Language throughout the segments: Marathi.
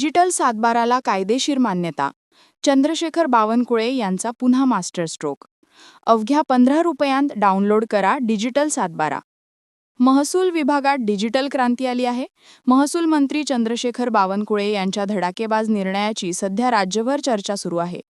डिजिटल सातबाराला कायदेशीर मान्यता. चंद्रशेखर बावनकुळे यांचा पुन्हा मास्टर स्ट्रोक. अवघ्या पंधरा रुपयांत डाउनलोड करा डिजिटल सातबारा. महसूल विभागात डिजिटल क्रांती आली आहे. महसूल मंत्री चंद्रशेखर बावनकुळे यांच्या धडाकेबाज निर्णयाची सध्या राज्यभर चर्चा सुरू आहे.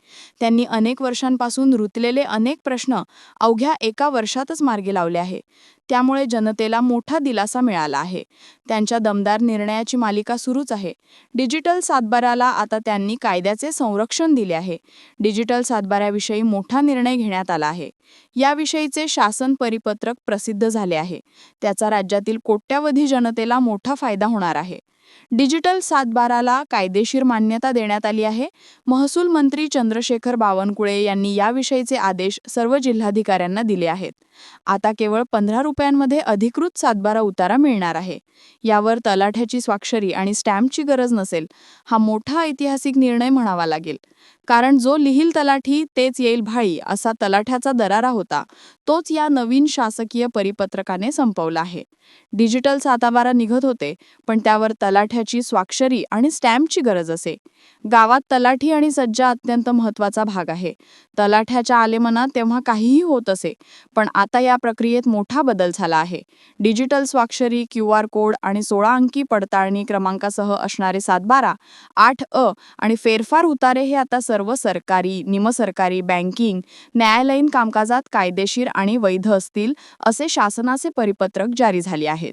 त्यांनी अनेक वर्षांपासून रुतलेले अनेक प्रश्न अवघ्या एका वर्षातच मार्गी लावले आहे. त्यामुळे जनतेला मोठा दिलासा मिळाला आहे. त्यांच्या दमदार निर्णयाची मालिका सुरूच आहे. डिजिटल सातबाराला आता त्यांनी कायद्याचे संरक्षण दिले आहे. डिजिटल सातबाऱ्याविषयी मोठा निर्णय घेण्यात आला आहे. याविषयीचे शासन परिपत्रक प्रसिद्ध झाले आहे. त्याचा राज्यातील कोट्यावधी जनतेला मोठा फायदा होणार आहे. डिजिटल सातबाराला कायदेशीर मान्यता देण्यात आली आहे. महसूल मंत्री चंद्रशेखर बावनकुळे यांनी याविषयीचे आदेश सर्व जिल्हाधिकाऱ्यांना दिले आहेत. आता केवळ पंधरा रुपयांमध्ये अधिकृत सातबारा उतारा मिळणार आहे. यावर तलाठ्याची स्वाक्षरी आणि स्टॅम्पची गरज नसेल हा मोठा ऐतिहासिक निर्णय म्हणावा लागेल. कारण जो लिहिल तलाठी तेच येईल भाळी असा तलाठ्याचा दरारा होता तोच या नवीन शासकीय परिपत्रकाने संपवला आहे. डिजिटल साताबारा निघत होते पण त्यावर तलाठ्याची स्वाक्षरी आणि स्टॅम्पची गरज असे. गावात तलाठी आणि सज्जा अत्यंत महत्त्वाचा भाग आहे. तलाठ्याच्या आलेमनात तेव्हा काहीही होत असे पण आता या प्रक्रियेत मोठा बदल झाला आहे. डिजिटल स्वाक्षरी क्यू आर कोड आणि सोळा अंकी पडताळणी क्रमांकासह असणारे सातबारा आठ अ आणि फेरफार उतारे हे आता सर्व सरकारी निमसरकारी बँकिंग न्यायालयीन कामकाजात कायदेशीर आणि वैध असतील असे शासनाचे परिपत्रक जारी झाले आहेत.